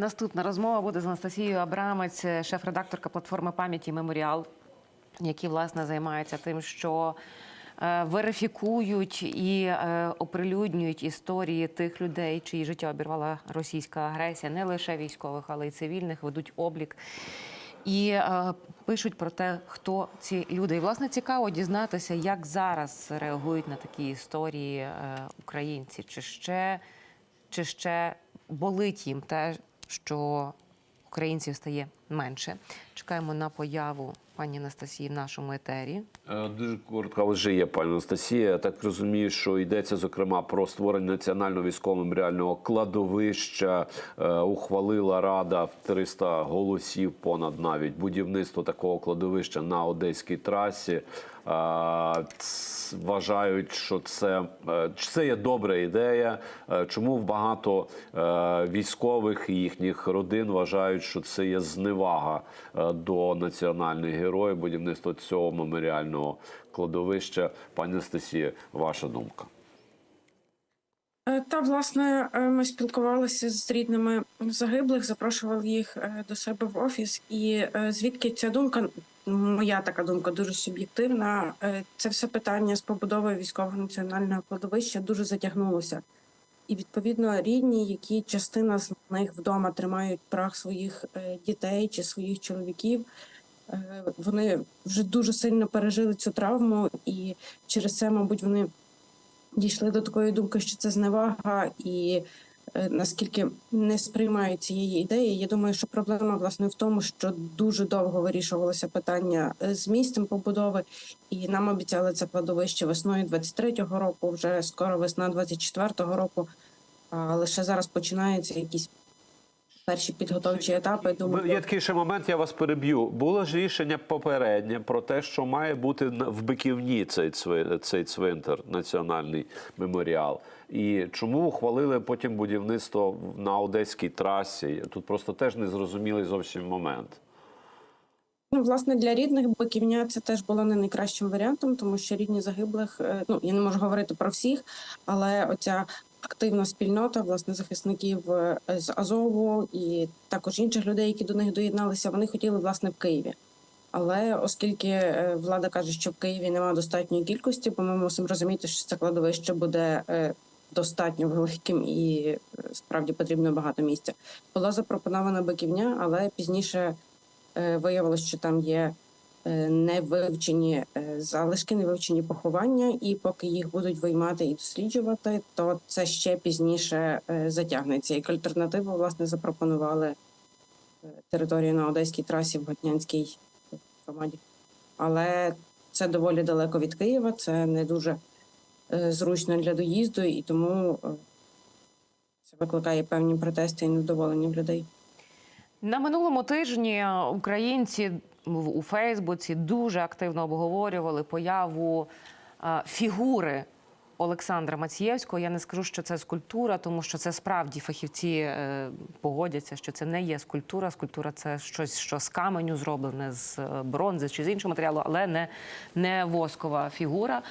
Наступна розмова буде з Анастасією Абрамець, шеф-редакторка платформи пам'яті Меморіал, які власне займаються тим, що е, верифікують і е, оприлюднюють історії тих людей, чиї життя обірвала російська агресія, не лише військових, але й цивільних, ведуть облік. І е, пишуть про те, хто ці люди. І власне цікаво дізнатися, як зараз реагують на такі історії е, українці, чи ще, чи ще болить їм те, що українців стає менше. Чекаємо на появу пані Анастасії в нашому етері. Е, Дуже коротко, вже є пані Анастасія. Я так розумію, що йдеться зокрема про створення національного військового меморіального кладовища. Е, Ухвалила рада в 300 голосів понад навіть будівництво такого кладовища на одеській трасі. Вважають, що це, е, це є добра ідея. Е, Чому багато е, військових і їхніх родин вважають, що це є зневага до національних героїв, будівництво цього меморіального кладовища. Пані Анастасія, ваша думка? Та власне ми спілкувалися з рідними загиблих, запрошували їх до себе в офіс. І звідки ця думка, моя така думка дуже суб'єктивна. е, Це все питання з побудовою військового національного кладовища дуже затягнулося. І відповідно рідні, які частина з них вдома тримають прах своїх е, дітей чи своїх чоловіків. е, Вони вже дуже сильно пережили цю травму, і через це, мабуть, вони дійшли до такої думки, що це зневага, і наскільки не сприймають цієї ідеї. Я думаю, що проблема власне в тому, що дуже довго вирішувалося питання е, з місцем побудови, і нам обіцяли це кладовище весною 23-го року, вже скоро весна 24-го року. А лише зараз починаються якісь перші підготовчі етапи. Думаю, Є такий ще момент, я вас переб'ю. Було ж рішення попереднє про те, що має бути в Биківні цей цви, цей цвинтар, національний меморіал. І чому ухвалили потім будівництво на одеській трасі? Тут просто теж незрозумілий зовсім момент. Ну, власне, для рідних биківня це теж було не найкращим варіантом, тому що рідні загиблих, е, ну я не можу говорити про всіх, але оця активна спільнота, власне, захисників е, з Азову і також інших людей, які до них доєдналися, вони хотіли власне в Києві. Але оскільки е, влада каже, що в Києві немає достатньої кількості, бо ми мусимо розуміти, що це кладовище буде е, достатньо великим і справді потрібно багато місця. Була запропонована биківня, але пізніше виявилось, що там є е, невивчені е, залишки, невивчені поховання, і поки їх будуть виймати і досліджувати, то це ще пізніше е, затягнеться. Як альтернативу, власне, запропонували територію на Одеській трасі в Готнянській громаді. Але це доволі далеко від Києва, це не дуже зручно для доїзду, і тому це викликає певні протести і невдоволення в людей. На минулому тижні українці у Фейсбуці дуже активно обговорювали появу е, фігури Олександра Мацієвського. Я не скажу, що це скульптура, тому що це справді фахівці е, погодяться, що це не є скульптура. Скульптура це щось, що з каменю зроблене, з е, бронзи чи з іншого матеріалу, але не, не воскова фігура.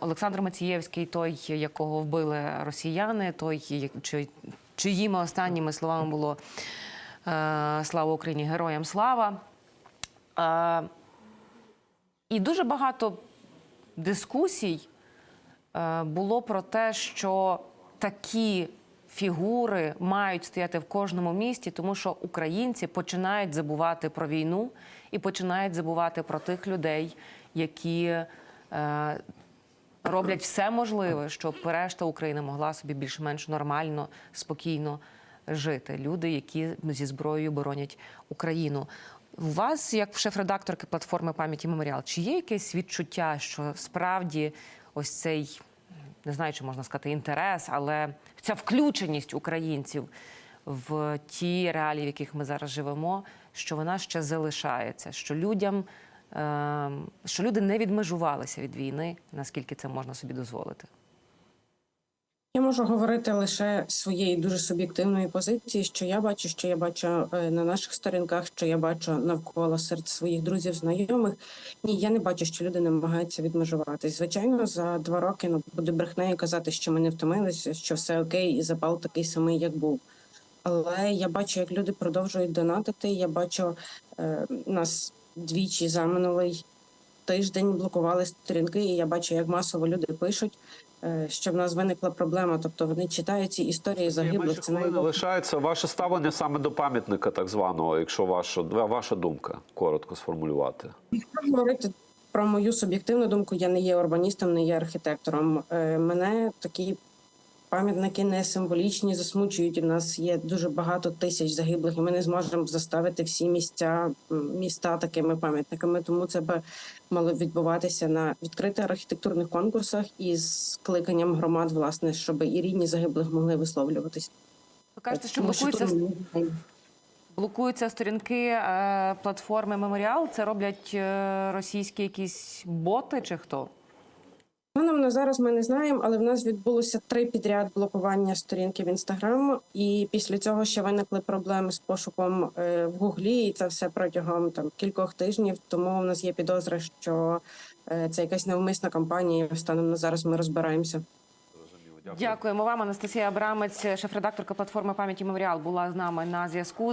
Олександр Мацієвський, той, якого вбили росіяни, той, чи, чиїми останніми словами було. Слава Україні, героям слава. І дуже багато дискусій е, було про те, що такі фігури мають стояти в кожному місті, тому що українці починають забувати про війну і починають забувати про тих людей, які е, роблять все можливе, щоб решта України могла собі більш-менш нормально, спокійно жити. Люди, які зі зброєю боронять Україну. У вас, як шеф-редакторки платформи пам'яті Меморіал, чи є якесь відчуття, що справді ось цей не знаю, чи можна сказати інтерес, але ця включеність українців в ті реалії, в яких ми зараз живемо, що вона ще залишається, що людям, е, що люди не відмежувалися від війни, наскільки це можна собі дозволити. Я можу говорити лише своєї дуже суб'єктивної позиції, що я бачу, що я бачу е, на наших сторінках, що я бачу навколо серед своїх друзів, знайомих. Ні, я не бачу, що люди намагаються відмежуватись. Звичайно, за два роки ну буде брехнею казати, що ми не втомилися, що все окей, і запал такий самий, як був. Але я бачу, як люди продовжують донатити. Я бачу е, нас двічі за минулий тиждень блокували сторінки, і я бачу, як масово люди пишуть, е, що в нас виникла проблема. Тобто вони читають ці історії загиблих. Це не лишається ваше ставлення саме до пам'ятника, так званого, якщо ваша, ваша думка коротко сформулювати. Якщо говорити про мою суб'єктивну думку, я не є урбаністом, не є архітектором. Е, Мене такі пам'ятники не символічні, засмучують. У нас є дуже багато тисяч загиблих, і ми не зможемо заставити всі місця міста такими пам'ятниками. Тому це би мало відбуватися на відкритих архітектурних конкурсах із скликанням громад, власне, щоб і рідні загиблих могли висловлюватися. Ви кажете, що блокуються, блокуються сторінки е, платформи Меморіал. Це роблять е, російські якісь боти чи хто? Станом на зараз ми не знаємо, але в нас відбулося три підряд блокування сторінки в інстаграм, і після цього ще виникли проблеми з пошуком е, в гуглі. І це все протягом там кількох тижнів. Тому в нас є підозра, що е, це якась навмисна кампанія. Станом на зараз ми розбираємося. Дякуємо вам, Анастасія Абрамець, шеф-редакторка платформи пам'яті Меморіал, була з нами на зв'язку.